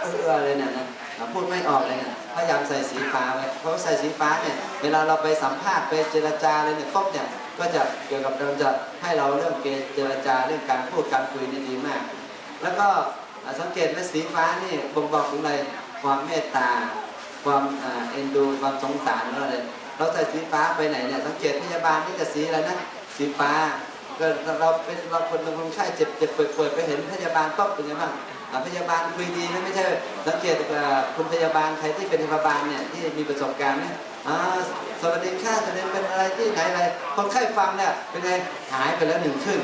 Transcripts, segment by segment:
เออเลยเนี่ยนะพูดไม่ออกเลยเนี่ยพยายามใส่สีฟ้าไว้เพราะใส่สีฟ้าเนี่ยเวลาเราไปสัมภาษณ์ไปเจรจาอะไรเนี่ยปุ๊บเนี่ยก็จะเกี่ยวกับเราจะให้เราเรื่องเกณฑ์เจรจาเรื่องการพูดการคุยนี่ดีมาก แล้วก็สังเกตว่าสีฟ้านี่บ่งบอกถึงอะไรความเมตตา ความเอ็นดูความสงสารอะไรเราใส่สีฟ้าไปไหนเนี่ยสังเกตพยาบาลนี่จะสีอะไรนะสีฟ้าก็เราเป็นเราคนเป็นคนไข้เจ็บเจ็บป่วยป่วยไปเห็นพยาบาลปุ๊บเป็นไงบ้าง พยาบาลคุยดีนะไม่ใช่สังเกตอ่าคุณพยาบาลใครที่เป็นพยาบาลเนี่ยที่มีประสบการณ์เนี่ยอ่าสวัสดีค่ะจะเป็นอะไรที่ไหนอะไรคนไข้ฟังเนี่ยเป็นไงหายไปแล้วหนึ่งครึ่ง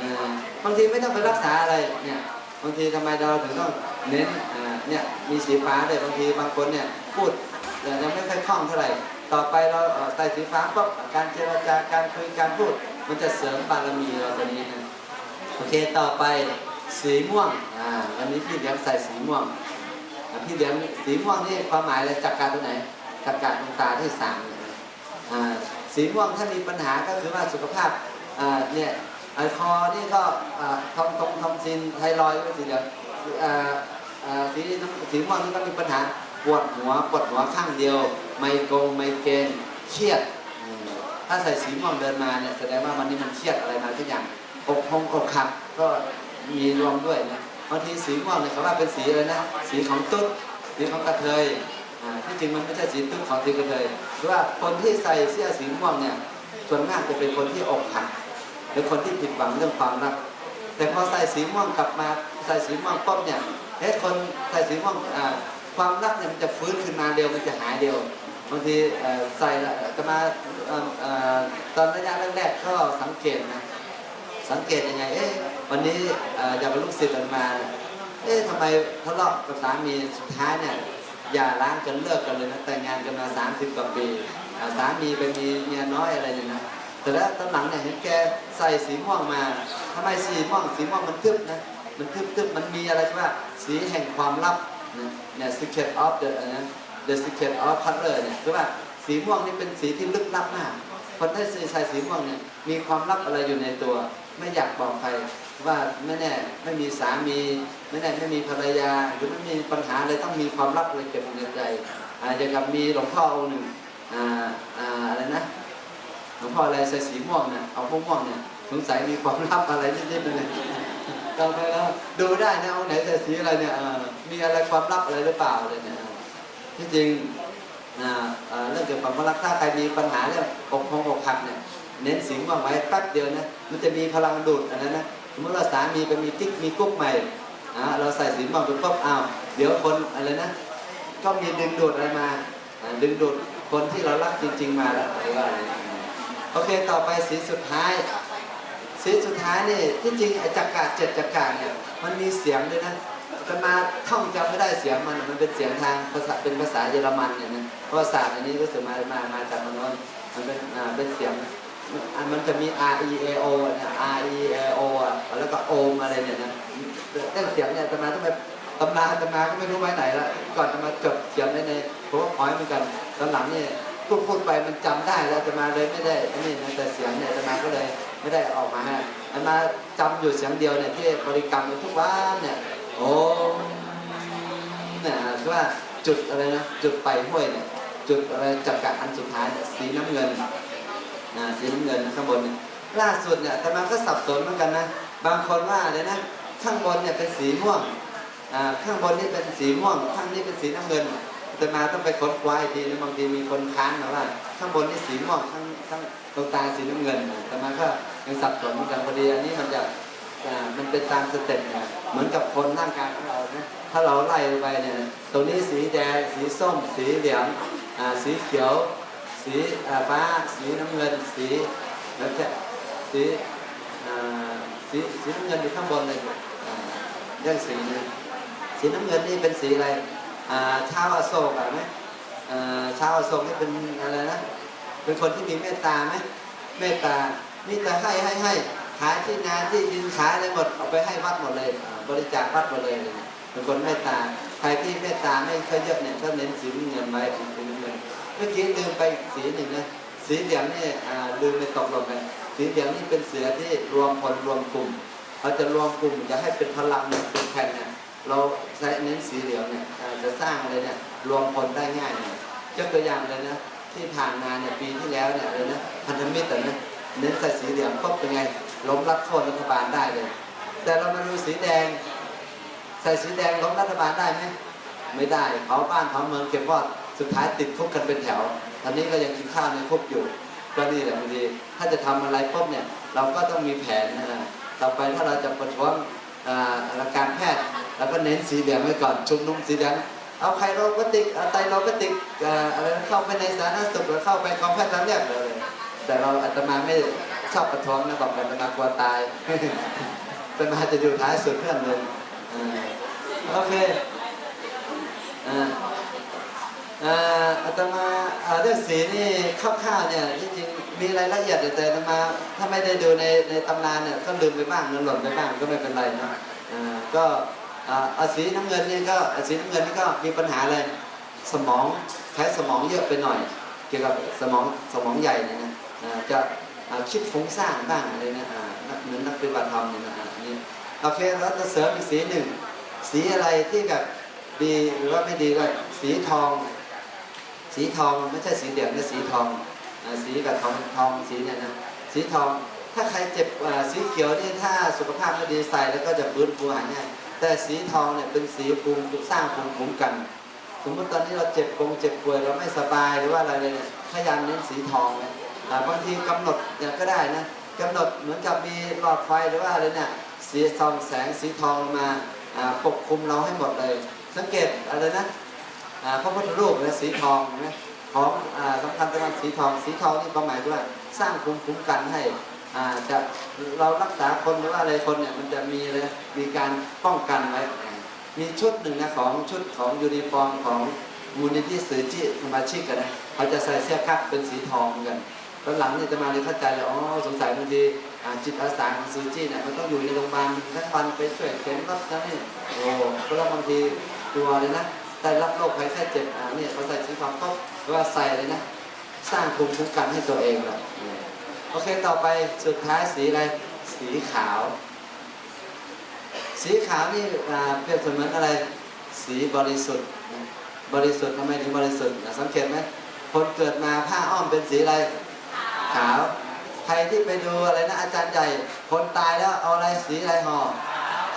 อ่าบางทีไม่ต้องไปรักษาอะไรเนี่ยบางทีทำไมเราถึงต้องเน้นอ่าเนี่ยมีสีฟ้าด้วยบางทีบางคนเนี่ยพูดยังไม่ค่อยคล่องเท่าไหร่ต่อไปเราใส่สีฟ้าปุ๊บการเจรจาการคุยการพูด มันจะเสริมบารมีเราตรงนี้นะโอเคต่อไป สีม่วงอ่าวันนี้พี่เลี้ยงใส่สีม่วงอ่าพี่เลี้ยงสีม่วงนี่ความหมายอะไรจักรการตรงไหนจักรการตรงตาที่สามเนี่ยอ่าสีม่วงถ้ามีปัญหาก็คือว่าสุขภาพอ่าเนี่ยไอคอนี่ก็ทอมทอมทอมซินไทรอยด์ก็สีเหลืองอ่าอ่าสีสีม่วงนี่ก็มีปัญหาปวดหัวปวดหัวข้างเดียว ไมโกงไมเกรนเครียด ถ้าใส่สีม่วงเดินมาเนี่ยแสดงว่าวันนี้มันเครียดอะไรมาทุกอย่างอกพงอกขับก็ มีรวมด้วยนะบางทีสีม่วงเนี่ยเขาว่าเป็นสีอะไรนะ สีของตุ๊ดสีของกระเทยที่จริงมันไม่ใช่สีตุ๊ดของสีกระเทยหรือว่าคนที่ใส่เสื้อสีม่วงเนี่ยส่วนมากจะเป็นคนที่อกหักหรือคนที่ผิดหวังเรื่องความรัก แต่พอใส่สีม่วงกลับมาใส่สีม่วงปุ๊บเนี่ยเฮ้ยคนใส่สีม่วงความรักเนี่ยมันจะฟื้นขึ้นมาเร็วมันจะหายเร็วบางทีใส่แล้วจะมาตอนระยะแรกๆก็สังเกตนะสังเกตยังไงเอ๊ะ วันนี้เอ่ออยากเป็นลูกศิษย์มันมา เอ๊ะทำไมทะเลาะกับสามีสุดท้ายเนี่ยอย่าล้างกันเลิกกันเลยนะแต่งงานกันมา30กว่าปีสามีไปมีเมียน้อยอะไรเนี่ยนะแต่แล้วตอนหลังเนี่ยเห็นแกใส่สีม่วงมาทำไมสีม่วงสีม่วงมันทึบนะมันทึบทึบมันมีอะไรที่ว่าสีแห่งความลับเนี่ย secret of the นะ the secret of color เนี่ยคือว่าสีม่วงนี่เป็นสีที่ลึกลับมากคนที่ใส่สีม่วงเนี่ยมีความลับอะไรอยู่ในตัว ไม่อยากบอกใคร ว่าไม่แน่ไม่มีสามีไม่แน่ไม่มีภรรยา หรือไม่มีปัญหาอะไรต้องมีความลับอะไรเก็บในใจอาอย่างกับมีหลวงพ่อองค์หนึ่งอ่าอ่าอะไรนะหลวงพ่ออะไรใส่สีม่วงเนี่ยเอาพวกม่วงเนี่ยสงสัยมีความลับอะไรนิดๆเลยเราไปแล้วดูได้นะเอาไหนใส่สีอะไรเนี่ยมีอะไรความลับอะไรหรือเปล่าเลยเนี่ยที่จริงเอ่อเรื่องเกี่ยวกับความรักถ้าใครมีปัญหาเรื่องอกพองอกหักเนี่ยเน้นสีม่วงไว้แป๊บเดียวนะมันจะมีพลังดูดอันนั้นนะ สมมติว่าสามีไปมีกิ๊กมีกุ๊กใหม่อ่าเราใส่สีม่วงไปปุ๊บอ้าวเดี๋ยวคนอะไรนะ ก็มีดึงดูดอะไรมาดึงดูดคนที่เรารักจริง ๆ มาแล้วหรือว่าอะไรโอเคต่อไปสีสุดท้าย สีสุดท้ายนี่ที่จริงไอจักราเจ็ดจักราเนี่ยมันมีเสียงด้วยนะจะมาท่องจำไม่ได้เสียงมันมันเป็นเสียงทางภาษาเป็นภาษาเยอรมันเนี่ยนะเพราะว่าศาสตร์อันนี้ก็สือมามามาจากมันโน้นมันเป็นอ่าเป็นเสียง มันจะมี R E A O เนี่ย R E A O แล้วก็โอมอะไรเนี่ยนะเรื่องเสียงเนี่ยจะมาต้องไปตำราจะมาก็ไม่รู้ไว้ไหนละก่อนจะมาจดเขียนไว้ในเพราะว่าพอยเหมือนกันตอนหลังเนี่ยพูดพูดไปมันจำได้แล้วจะมาเลยไม่ได้อันนี่นะแต่เสียงเนี่ยจะมาก็เลยไม่ได้ออกมาให้อันมาจำอยู่เสียงเดียวเนี่ยที่บริกรรมทุกวันเนี่ยโอ้เนี่ยคือว่าจุดอะไรนะจุดไปห้วยเนี่ยจุดอะไรจักรอันสุดท้ายเนี่ยสีน้ำเงิน อ่าสีน้ำเงินข้างบนเนี่ยล่าสุดเนี่ยแต่มาก็สับสนเหมือนกันนะ บางคนว่าเลยนะข้างบนเนี่ยเป็นสีม่วงอ่าข้างบนนี่เป็นสีม่วง ข้างนี้เป็นสีน้ำเงินแต่มาต้องไปค้นคว้าอีกทีนะบางทีมีคนค้านมาว่า ข้างบนนี่สีม่วงข้างข้างตรงตาสีน้ำเงินแต่มาก็ยังสับสนเหมือนกันพอดีอันนี้มันจะอ่ามันเป็นตามสเต็ปเนี่ยเหมือนกับคนร่างกายของเรานะถ้าเราไล่ไปเนี่ยตรงนี้สีแดงสีส้ม สีเหลืองอ่าสีเขียว สีอ่าฟ้า สีน้ำเงิน สีแล้วแค่สีอ่าสีสีน้ำเงินอยู่ข้างบนเลยอ่าเรื่องสีนะสีน้ำเงินนี่เป็นสีอะไรชาวอโศกอะไหมชาวอโศกนี่เป็นอะไรนะเป็นคนที่มีเมตตาไหมเมตตานี่จะให้ให้ให้ขายที่นาที่ดินขายอะไรหมดเอาไปให้วัดหมดเลย บริจาควัดหมดเลยเป็นคนเมตตาใครที่เมตตาไม่เคอยเยอะเนี่ยก็เน้นสีน้ำเงินไว้สีน้ำเงิน เมื่อกี้ลืมไปสีหนึ่งนะสีเหลืองนี่ลืมไปตกลงกันสีเหลืองนี่เป็นเสือที่รวมคนรวมกลุ่มเขาจะรวมกลุ่มจะให้เป็นพลังเป็นแผ่นเนี่ยเราใช้เน้นสีเหลืองเนี่ยจะสร้างอะไรเนี่ยรวมพลได้ง่ายหน่ยยกตัวอย่างเลยนะที่ผ่านมาเนี่ยปีที่แล้วเนี่ยอะไรนะพันธมิตรแต่นะเน้นใส่สีเหลืองก็เป็นไงล้มรัฐโค่นรัฐบาลได้เลย แต่เรามาดูสีแดง ใส่สีแดงล้มรัฐบาลได้ไหมไม่ได้เผาบ้านเผาเมืองเก็บวอด สุดท้ายติดคุกกันเป็นแถว ตอนนี้ก็ยังกินข้าวในคุกอยู่ ก็นี่แหละบางทีถ้าจะทำอะไรปุ๊บเนี่ยเราก็ต้องมีแผนนะต่อไปถ้าเราจะประท้วงอ่าการแพทย์เราก็เน้นสีเหลืองไว้ก่อนชุมนุมสีเหลืองเอาไคโรปติกเอาไตโรปติกอะไรเข้าไปในสาธารณสุขหรือเข้าไปกองแพทย์เราเรียกเลย แต่เราอาตมาไม่ชอบประท้วงนะบอกอาตมากลัวตายอาตมาจะอยู่ท้ายสุดเพื่อนเลยอ่าโอเคอ่า เอ่ออา ตมาเรื่องสีนี่คร่าวๆเนี่ยจริงๆมีรายละเอียดแต่อาตมาถ้าไม่ได้ดูในในตำนานเนี่ยก็ลืมไปบ้างเงินหล่นไปบ้างก็ไม่เป็นไรนะก็อาสีน้ำเงินนี่ก็สีน้ำเงินนี่ก็มีปัญหาเลยสมองใช้สมองเยอะไปหน่อย เกี่ยวกับสมองสมองใหญ่เนี่ยนะจะคิดฟุ้งซ่านบ้างอะไรนะเหมือนนักปฏิบัติธรรมเนี่ยนะนี่โอเคแล้วจะเสริมอีกสีหนึ่งสีอะไรที่แบบดีหรือว่าไม่ดีก็สีทอง สีทองไม่ใช่สีเหลืองนะสีทองสีแบบทองทองสีเนี่ยนะสีทองถ้าใครเจ็บสีเขียวนี่ถ้าสุขภาพไม่ดีใส่แล้วก็จะฟื้นฟูหายง่ายแต่สีทองเนี่ยเป็นสีภูมิสร้างภูมิคุ้มกัน สมมติตอนนี้เราเจ็บกงเจ็บป่วยเราไม่สบายหรือว่าอะไรเนี่ยพยายามเน้นสีทองนะอ่าบางทีกำหนดเนี่ยก็ได้นะกำหนดเหมือนกับมีหลอดไฟหรือว่าอะไรเนี่ยสีทองแสงสีทองมาปกคลุมเราให้หมดเลย สังเกตอะไรนะ พระพุทธรูปและสีทองนไหมของสำคัญสำคัญสีทอง สีทองนี่ความหมายว่าสร้างภูมิคุ้มกันให้จะเรารักษาคนหรือว่าอะไรคนเนี่ยมันจะมีเลยมีการป้องกันไว้ มีชุดหนึ่งนะของชุดของยูนิฟอร์มของมูลนิธิสือจิสมาชิกกันนะเขาจะใส่เสื้อกั๊กเป็นสีทองเหมือนกันตอนหลังเนี่ยจะมาเลยเข้าใจเลยอ๋อสงสัยบางทีจิตอาสาของสือจิเนี่ยมันต้องอยู่ในโรงพยาบาลทั้งวันไปช่วยเข็นรถนั่นนี่โอ้เพราะว่าบางทีตัวเลยนะ ได้รับโรคภัยไข้เจ็บอ่าเนี่ยเขาใส่สีทองก็ว่าใส่เลยนะ สร้างภูมิคุ้มกันให้ตัวเองเลยโอเคต่อไปสุดท้ายสีอะไรสีขาว สีขาวนี่อ่าเปรียบเสมือนอะไร สีบริสุทธิ์ บริสุทธิ์ทำไมถึงบริสุทธิ์อะสังเกตไหมคนเกิดมาผ้าอ้อมเป็นสีอะไร ขาว ใครที่ไปดูอะไรนะอาจารย์ใหญ่ คนตายแล้วเอาอะไรสีอะไรห่อ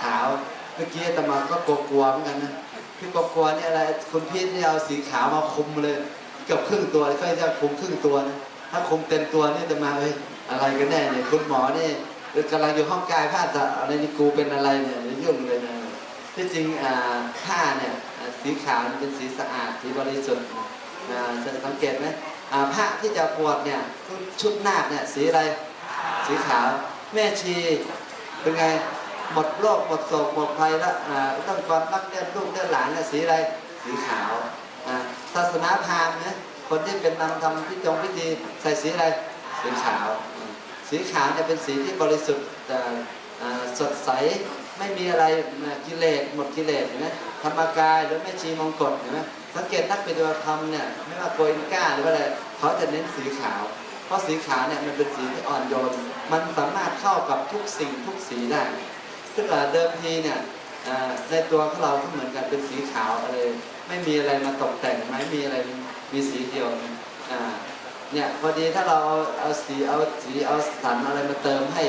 ขาว เมื่อกี้ตมาก็กลัวๆเหมือนกันนะ พี่กบกลัวเนี่ยอะไรคุณพีทเนี่ยเอาสีขาวมาคุมเลยเกือบครึ่งตัวค่อยจะคุมครึ่งตัวนะถ้าคุมเต็มตัวนี่จะมาเอ้ยอะไรกันแน่เนี่ยคุณหมอเนี่ยกำลังอยู่ห้องกายแพทย์จะอะไรนี่กูเป็นอะไรเนี่ยยุ่งเลยนะที่จริงอ่าผ้าเนี่ยสีขาวเป็นสีสะอาดสีบริสุทธิ์อ่าสังเกตไหมอ่าผ้าที่จะปวดเนี่ยชุดนาคเนี่ยสีอะไร สีขาว แม่ชีเป็นไง หมดโรคหมดโศกหมดภัยแล้วต้องความรักเลี้ยงลูกเลี้ยงหลานเนี่ยสีอะไรสีขาวศาสนาพราหมณ์นะคนที่เป็นนำทำพิจงพิธีใส่สีอะไรสีขาว สีขาวเนี่ยเป็นสีที่บริสุทธิ์สดใสไม่มีอะไรกิเลสหมดกิเลสนไหมธรรมกายหรือแม่ชีมงกฎเห็นไหมสังเกตนักปฏิบัติธรรมเนี่ยไม่ว่าโกยก้าหรือว่าอะไรเขาจะเน้นสีขาว เพราะสีขาวเนี่ยมันเป็นสีที่อ่อนโยน มันสามารถเข้ากับทุกสิ่งทุกสีได้ ซึ่งเดิมทีเนี่ยในตัวของเราก็เหมือนกันเป็นสีขาวอะไรไม่มีอะไรมาตกแต่งไม่มีอะไรมีสีเดียวเนี่ยพอดีถ้าเราเอาสีเอาสีเอาสันอะไรมาเติมให้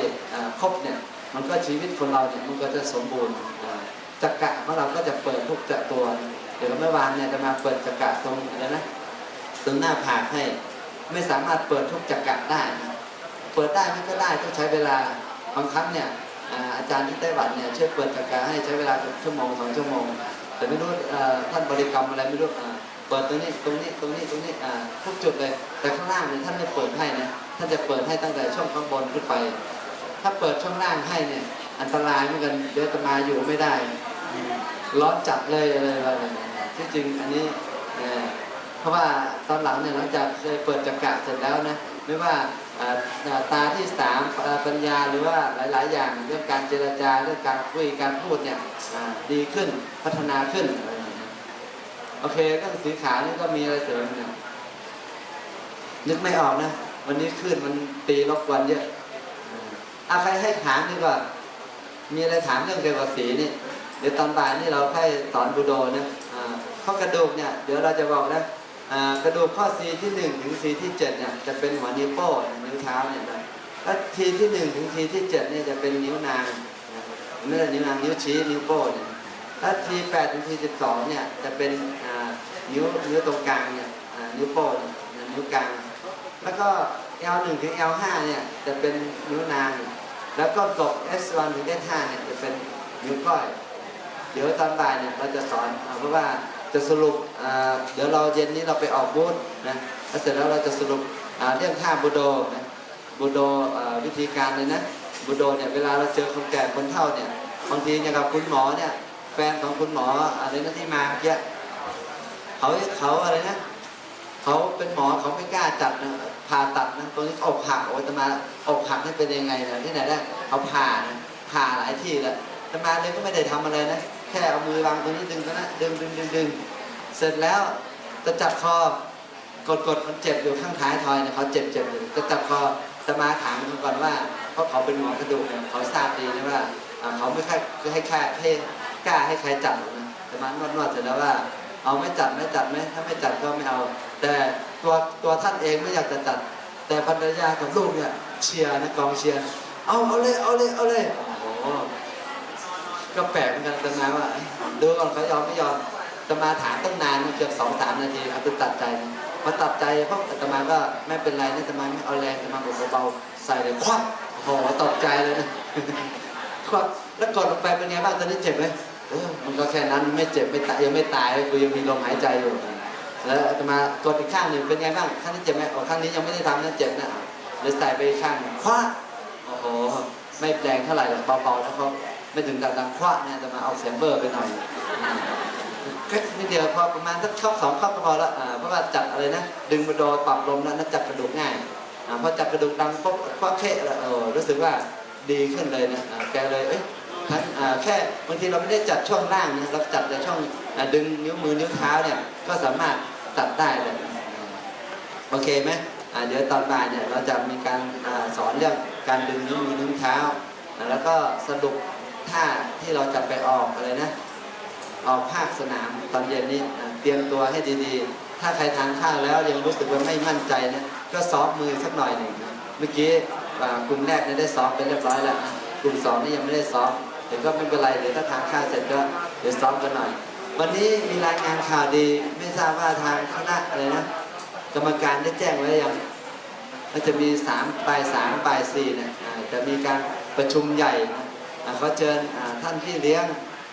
ครบเนี่ยมันก็ชีวิตคนเราเนี่ยมันก็จะสมบูรณ์จักระของเราก็จะเปิดทุกจะตัวเดี๋ยวเมื่อวานเนี่ยจะมาเปิดจักระตรงอะไรนะตรงหน้าผากให้ไม่สามารถเปิดทุกจักระได้ เปิดได้มันก็ได้ต้องใช้เวลาบางครั้งเนี่ย อาจารย์ที่ไต้หวันเนี่ยช่วยเปิดจักราให้ใช้เวลาชั่วโมงสองชั่วโมง แต่ไม่รู้ท่านบริกรรมอะไรไม่รู้เปิดตรงนี้ตรงนี้ตรงนี้ตรงนี้ทุกจุดเลย แต่ข้างล่างเนี่ยท่านไม่เปิดให้นะท่านจะเปิดให้ตั้งแต่ช่องข้างบนขึ้นไป ถ้าเปิดช่องล่างให้เนี่ยอันตรายเหมือนกันเดี๋ยวจะมาอยู่ไม่ได้ร้อนจัดเลยอะไรอะไรที่จริงอันนี้เอ่อเพราะว่าตอนหลังเนี่ยหลังจากเคยเปิดจักระเสร็จแล้วนะไม่ว่า ตาที่สามปัญญาหรือว่าหลาย ๆ อย่างเรื่องการเจรจาเรื่องการคุยการพูดเนี่ยดีขึ้นพัฒนาขึ้นโอเคเรื่องสีขาวนี่ก็มีอะไรเสริมเนี่ยนึกไม่ออกนะ วันนี้ขึ้นมันตีรบกวนเยอะอาใครให้ถามดีกว่า มีอะไรถามเรื่องเกี่ยวกับสีนี่เดี๋ยวตอนบ่ายนี่เราให้สอนบูโดนะข้อกระดูกเนี่ย เดี๋ยวเราจะบอกนะ กระดูกข้อ C ที่1ถึง C ที่7เนี่ยจะเป็นหัวนิ้วโป้งนิ้วเท้าเนี่ยนะแล้ว T ที่1ถึง T ที่7เนี่ยจะเป็นนิ้วนางนะไม่ใช่นิ้วนางนิ้วชี้นิ้วโป้งเนี่ยถ้า T 8ถึง T 12เนี่ยจะเป็นนิ้วนิ้วตรงกลางเนี่ยนิ้วโป้งนิ้วกลาง แล้วก็ L1 ถึง L5 เนี่ยจะเป็นนิ้วนาง แล้วก็กบ S1 ถึง S5 เนี่ยจะเป็นนิ้วก้อย เดี๋ยวตอนบ่ายเนี่ยเราจะสอนอ่าเพราะว่า จะสรุปเดี๋ยวเราเย็นนี้เราไปออกบูธนะแล้วเสร็จแล้วเราจะสรุปเรื่องท่าบูโดนะบูโดวิธีการเลยนะบูโดเนี่ยเวลาเราเจอคนแก่คนเฒ่าเนี่ยบางทีอย่างกับคุณหมอเนี่ยแฟนของคุณหมออะไรนะที่มาเมื่อกี้เขาเขาอะไรนะเขาเป็นหมอเขาไม่กล้าจัดนะผ่าตัดนะตรงนี้อกหักโอ้ยจะมาอกหักนี่เป็นยังไงนะที่ไหนได้เขาผ่านะผ่าหลายที่แล้วจะมาเลยก็ไม่ได้ทำอะไรนะ แค่เอามือวางตรงนี้ดึงตรงนั้นดึงดึงดึงดึงเสร็จแล้วจะจับคอกดกดมันเจ็บอยู่ข้างท้ายทอยเนี่ยเขาเจ็บเจ็บอยู่จะจับคอจะมาถามมันก่อนว่าเพราะเขาเป็นหมอกระดูกเนี่ยเขาทราบดีนะว่าเขาไม่ค่อยให้แค่ให้กล้าให้ใครจับนะจะมานวดนวดเสร็จแล้วว่า เอาไม่จัดไม่จัดไหมถ้าไม่จัดก็ไม่เอา แต่ตัวตัวท่านเองไม่อยากจะจัด แต่ภรรยากับลูกเนี่ยเชียร์นะกองเชียร์เอาเอาเลยเอาเลยเอาเลยโอ้โห ก็แปลกเหมือนกันแต่มาว่าดูก่อนเขายอมไม่ยอมจะมาถามตั้งนานเกือบสองสามนาทีเอาไปตัดใจนะพอตัดใจพวกอาตมาก็ไม่เป็นไรนะอาตมาไม่เอาแรงอาตมาบอกเบาๆใส่เลยควักโอ้โหตกใจเลยนะควักแล้วกดลงไปเป็นไงบ้างตอนนี้เจ็บไหมเออมันก็แค่นั้นไม่เจ็บไม่ตายยังไม่ตายกูยังมีลมหายใจอยู่ แล้วอาตมากดอีกข้างหนึ่งเป็นไงบ้างข้างนี้เจ็บไหมโอ้ข้างนี้ยังไม่ได้ทำนะเจ็บนะเลยใส่ไปข้างคว้าโอ้โหไม่แรงเท่าไหร่หรอกเบาๆนะครับ ไม่ถึงกับดังคว้าเนี่ยอาตมาเอาเสียงเบอร์ไปหน่อยแค่นิดเดียวพอประมาณสักข้อสองข้อก็พอละเพราะว่าจัดอะไรนะ ดึงมาโดนปรับลมแล้วนะจับกระดูกง่ายพอจับกระดูกดังปุ๊บคว้าเคะแล้วโอ้รู้สึกว่าดีขึ้นเลยนะแกเลยเอ้ยทั้งอ่าแค่บางทีเราไม่ได้จัดช่วงล่างนะเราจัดแต่ช่องดึงนิ้วมือนิ้วเท้าเนี่ยก็สามารถตัดได้เลยโอเคไหมเดี๋ยวตอนบ่ายเนี่ยเราจะมีการอสอนเรื่องการดึงนิ้วมือนิ้วเท้า แล้วก็สรุป ท่าที่เราจะไปออกอะไรนะ ออกภาคสนามตอนเย็นนี้เตรียมตัวให้ดีๆ ถ้าใครทานข้าวแล้วยังรู้สึกว่าไม่มั่นใจนะก็ซ้อมมือสักหน่อยหนึ่งนะเมื่อกี้กลุ่มแรกนี่ได้ซ้อมไปเรียบร้อยแล้วกลุ่มสองนี่ยังไม่ได้ซ้อมเดี๋ยวก็ไม่เป็นไรเดี๋ยวถ้าทานข้าวเสร็จก็เดี๋ยวซ้อมกันหน่อย วันนี้มีรายงานข่าวดีไม่ทราบว่าทางคณะอะไรนะกรรมการได้แจ้งไว้ยังมันจะมีสามบ่ายสามบ่ายสี่เนี่ยอ่าจะมีการประชุมใหญ่นะ เขาเชิญท่านพี่เลี้ยง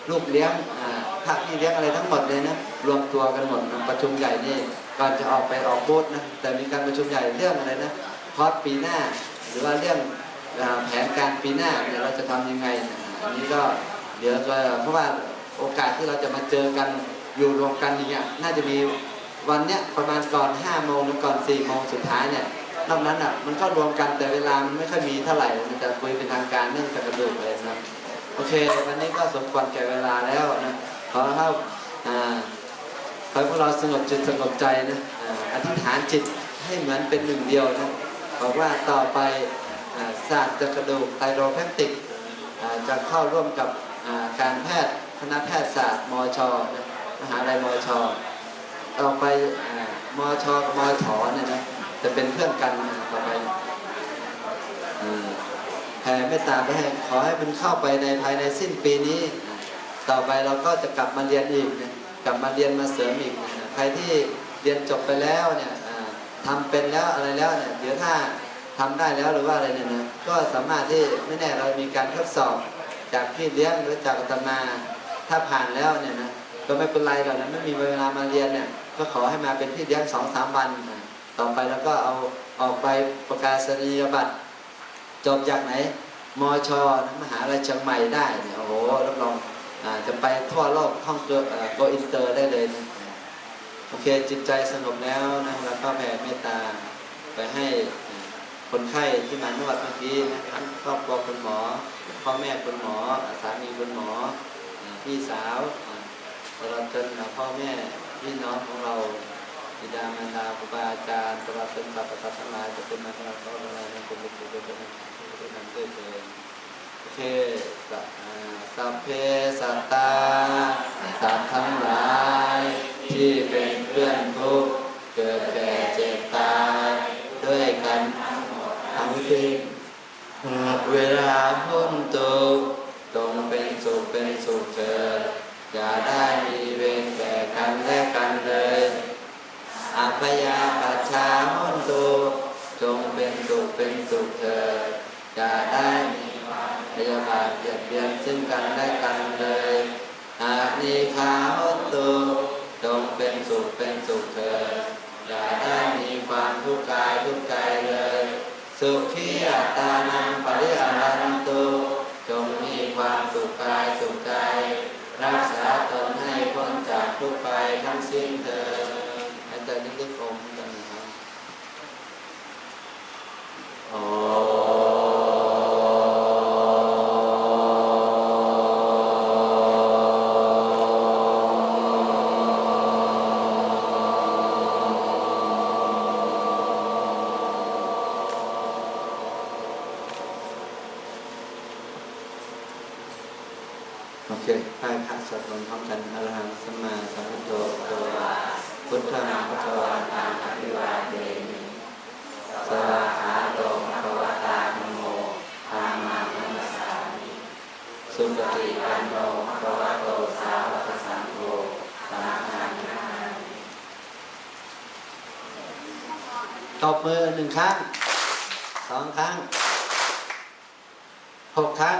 ลูกเลี้ยงอ่าพระพี่เลี้ยงอะไรทั้งหมดเลยนะรวมตัวกันหมดประชุมใหญ่นี่ก่อนจะออกไปออกบูธนะแต่มีการประชุมใหญ่เรื่องอะไรนะคอร์สปีหน้า หรือว่าเรื่องแผนการปีหน้าเนี่ยเราจะทำยังไงอันนี้ก็เดี๋ยวจะเพราะว่าโอกาสที่เราจะมาเจอกันอยู่รวมกันอย่างเงี้ยน่าจะมีวันเนี้ยประมาณก่อน5โมงหรือก่อน4โมงสุดท้ายเนี่ย นอกนั้นอะมันก็รวมกันแต่เวลามันไม่ค่อยมีเท่าไหร่มันจะคุยเป็นทางการเรื่องกระดูกเลยนะครับโอเค วันนี้ก็สมควรแก่เวลาแล้วนะขอให้อ่าขอพวกเราสงบจิตสงบใจนะอธิษฐานจิตให้เหมือนเป็นหนึ่งเดียวนะบอกว่าต่อไปศาสตร์จะกระดูกไตโรแพคติกจะเข้าร่วมกับการแพทย์คณะแพทยศาสตร์มชมหาลัยมช ต่อไปอ่ามชกับมถเนี่ยนะ จะเป็นเพื่อนกันต่อไปอ่าแผ่เมตตาไปให้ขอให้มันเข้าไปในภายในสิ้นปีนี้ ต่อไปเราก็จะกลับมาเรียนอีกกลับมาเรียนมาเสริมอีกใครที่เรียนจบไปแล้วเนี่ยอ่าทำเป็นแล้วอะไรแล้วเนี่ยเดี๋ยวถ้าทำได้แล้วหรือว่าอะไรเนี่ยนะก็สามารถที่ไม่แน่เรามีการทดสอบจากพี่เลี้ยงหรือจากอาตมาถ้าผ่านแล้วเนี่ยนะก็ไม่เป็นไรหรอกนะไม่มีเวลามาเรียนเนี่ยก็ขอให้มาเป็นพี่เลี้ยงสองสามวันนะ ต่อไปแล้วก็เอาออกไปประกาศนียบัตรจบจากไหนมอชมหาลัยเชียงใหม่ได้เนี่ยโอ้โหรับรองอจะไปทั่วโลกท่องเที่ยวโกอินเตอร์ได้เลยนะโอเคจิตใจสงบแล้วนะแล้วก็แผ่เมตตาไปให้คนไข้ที่มานวดเมื่อกี้นะทั้งครอบครัวคุณหมอพ่อแม่คุณหมอสามีคุณหมอพี่สาวตลอดจนพ่อแม่พี่น้องของเรา บิดามารดาครูบาอาจารย์ตลอดจนสรรพสัตว์ทั้งหลายจะเป็นมาตลอดกาลนานเป็นบุตรเป็นเป็นเป็นด้วยเถิดเคสัพอ่าสัพเพสัตตาสัตว์ทั้งหลาย ที่เป็นเพื่อนทุกข์เกิดแก่เจ็บตายด้วยกันทั้งสิ้นหากเวลาพ้นทุก พยาปัชชาพ้นทุจงเป็นสุขเป็นสุขเถิดอย่าได้มีพยาบาทเบียดเบียนซึ่งกันและกันเลยหากมีขาพ้นทุจงเป็นสุขเป็นสุขเถิดอย่าได้มีความทุกข์กายทุกข์ใจเลย สุขีอัตตานังปริอารันตุจงมีความสุขกายสุขใจ รักษาตนให้พ้นจากทุกข์ไปทั้งสิ้นเถิด ใจลึกๆอมกันะครับโอโอเคไปพระสวดมนต์พร้อมกันอรหังสัมมาสัมพุทโธ พุทธังพระวาตังอภิวาเทมิสวาขาโตภวตาธโมธรรมานัสสามิสุปฏิปันโนภวโตสาวกสังโฆสังฆังนามิตบมือหนึ่งครั้งสองครั้งหกครั้ง